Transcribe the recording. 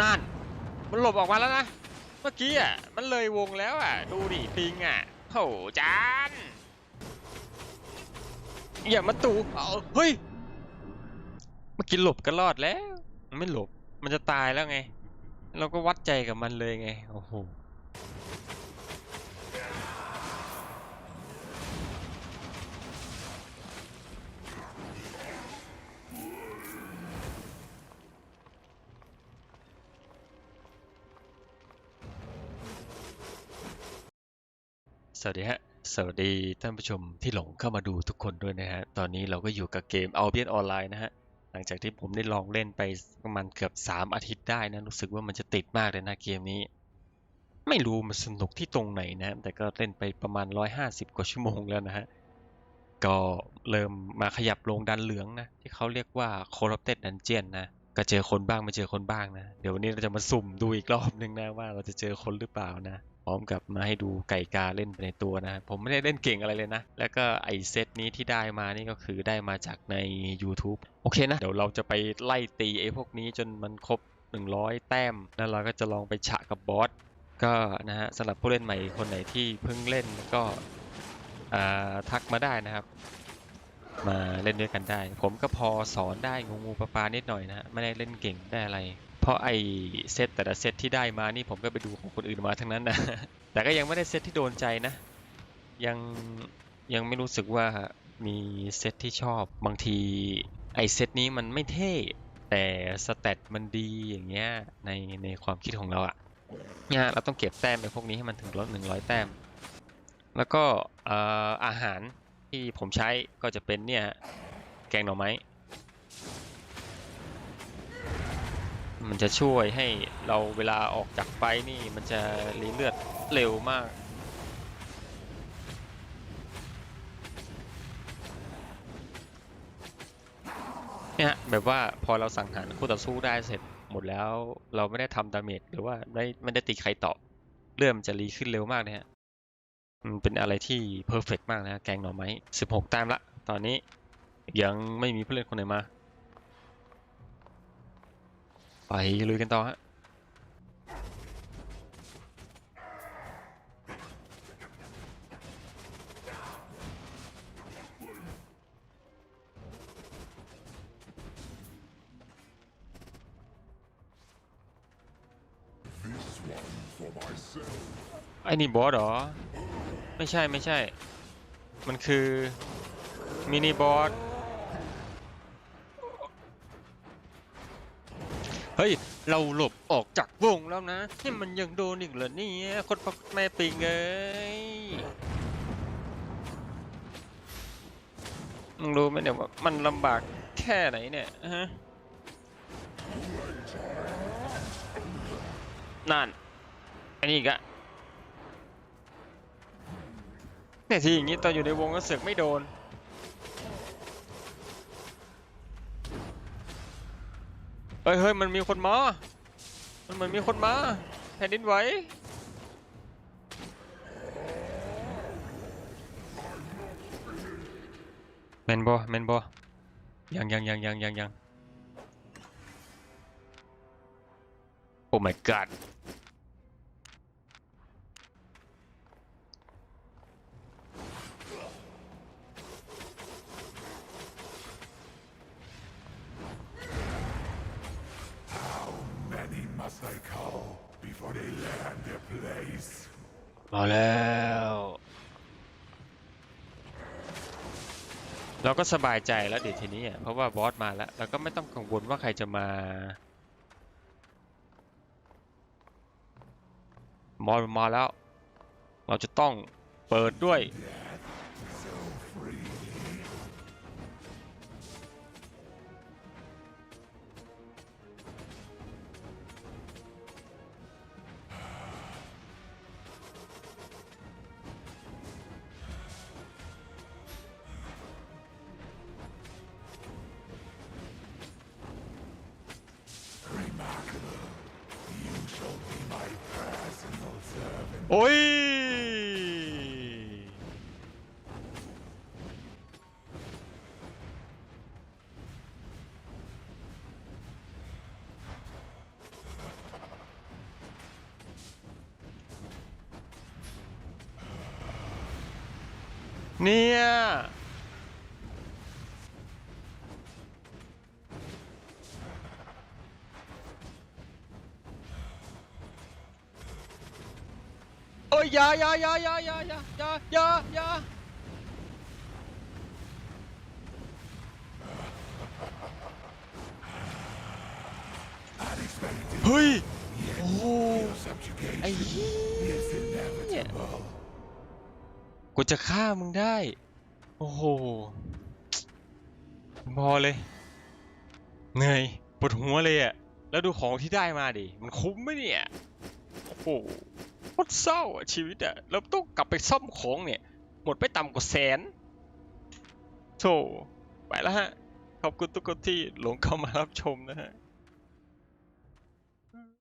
นั่น มันหลบออกมาแล้วนะ เมื่อกี้อะ มันเลยวงแล้วอะ ดูดิปิงอะโหจานอย่ามาตูเอาเฮ้ย เมื่อกี้หลบก็รอดแล้ว ไม่หลบ มันจะตายแล้วไง เราก็วัดใจกับมันเลยไง โอ้โห วัสดีฮะ สวัสดีท่านผู้ชมที่หลงเข้ามาดูทุกคนด้วยนะฮะ ตอนนี้เราก็อยู่กับเกม a l b i o n Online นะฮะ หลังจากที่ผมได้ลองเล่นไปประมาณเกือบ 3 อาทิตย์ได้นะ รู้สึกว่ามันจะติดมากเลยนะเกมนี้ ไม่รู้มันสนุกที่ตรงไหนนะ แต่ก็เล่นไปประมาณ 150 กว่าชั่วโมงแล้วนะฮะ ก็เริ่มมาขยับลงดันเหลืองนะ ที่เขาเรียกว่า Corrupted Dungeon นะ ก็เจอคนบ้างไม่เจอคนบ้างนะ เดี๋ยววันนี้เราจะมาสุ่มดูอีกรอบนึงนะว่าเราจะเจอคนหรือเปล่านะ พร้อมกับมาให้ดูไก่กาเล่นไปในตัวนะ ผมไม่ได้เล่นเก่งอะไรเลยนะ แล้วก็ไอเซตนี้ที่ได้มานี่ก็คือได้มาจากใน YouTube โอเคนะ เดี๋ยวเราจะไปไล่ตีไอพวกนี้จนมันครบ 100 แต้ม แล้วเราก็จะลองไปฉะกับบอส ก็นะฮะสำหรับผู้เล่นใหม่คนไหนที่เพิ่งเล่นก็ทักมาได้นะครับ มาเล่นด้วยกันได้ ผมก็พอสอนได้งูงูปลาปลานิดหน่อยนะฮะไม่ได้เล่นเก่งได้อะไร เพราะไอเซตแต่ละเซตที่ได้มานี่ผมก็ไปดูของคนอื่นมาทั้งนั้นนะแต่ก็ยังไม่ได้เซตที่โดนใจนะ ยังยังไม่รู้สึกว่ามีเซตที่ชอบบางทีไอเซตนี้มันไม่เท่แต่สเตตมันดีอย่างเงี้ยในในความคิดของเราอะเนี่ยเราต้องเก็บแต้มไปพวกนี้ให้มันถึงลด100แต้ม แล้วก็เอ่ออาหารที่ผมใช้ก็จะเป็นเนี่ยแกงหน่อไม้ มันจะช่วยให้เราเวลาออกจากไฟนี่มันจะรีเลือดเร็วมากเนี่ยแบบว่าพอเราสังหารคู่ต่อสู้ได้เสร็จหมดแล้ว เราไม่ได้ทำดาเมจหรือว่าไม่ไม่ได้ตีใครต่อเลื่อมนจะรีขึ้นเร็วมากนะฮะมันเป็นอะไรที่เพอร์เฟกมากนะฮะแกงหน่อไม้16แต้มละ ตอนนี้ยังไม่มีผู้เล่นคนไหนมา ไปลุยกันต่อฮะไอ้นี่บอสเหรอ ไม่ใช่ไม่ใช่ มันคือ มินิบอส เฮ้ย เราหลบออกจากวงแล้วนะนี่มันยังโดนอีกเหรอเนี่ยคนพักแม่ปิงเอ้ยมึงรู้ไหมเนี่ยว่ามันลำบากแค่ไหนเนี่ยฮะนั่นอันนี้อีกอะเนี่ยทีอย่างนี้ตอนอยู่ในวงก็เสือกไม่โดน เฮ้ยเฮ้ยมันมีคนมา มันเหมือนมีคนมาแผ่นดินไหวแมนบอแมนบอยังยังยังยังยังยังโอ้ my god มาแล้ว เราก็สบายใจแล้วเดี๋ยวทีนี้อะเพราะว่าบอสมาแล้ว เราก็ไม่ต้องกังวลว่าใครจะมามอมาแล้ว เราจะต้องเปิดด้วย โอ้ย เนี่ย อ้ยยายายายายายายายายาเฮ้ย โอ้ไอ้เหี้ยกูจะฆ่ามึงได้ โอ้โห พอเลย เหนื่อยปวดหัวเลยอะแล้วดูของที่ได้มาดิ มันคุ้มไหมเนี่ย โอ้โห คตรเศร้าอะชีวิตอะแล้วต้องกลับไปซ่อมของเนี่ย หมดไปต่ำกว่าแสนโธ่ไปแล้วฮะ ขอบคุณทุกคนที่หลงเข้ามารับชมนะฮะ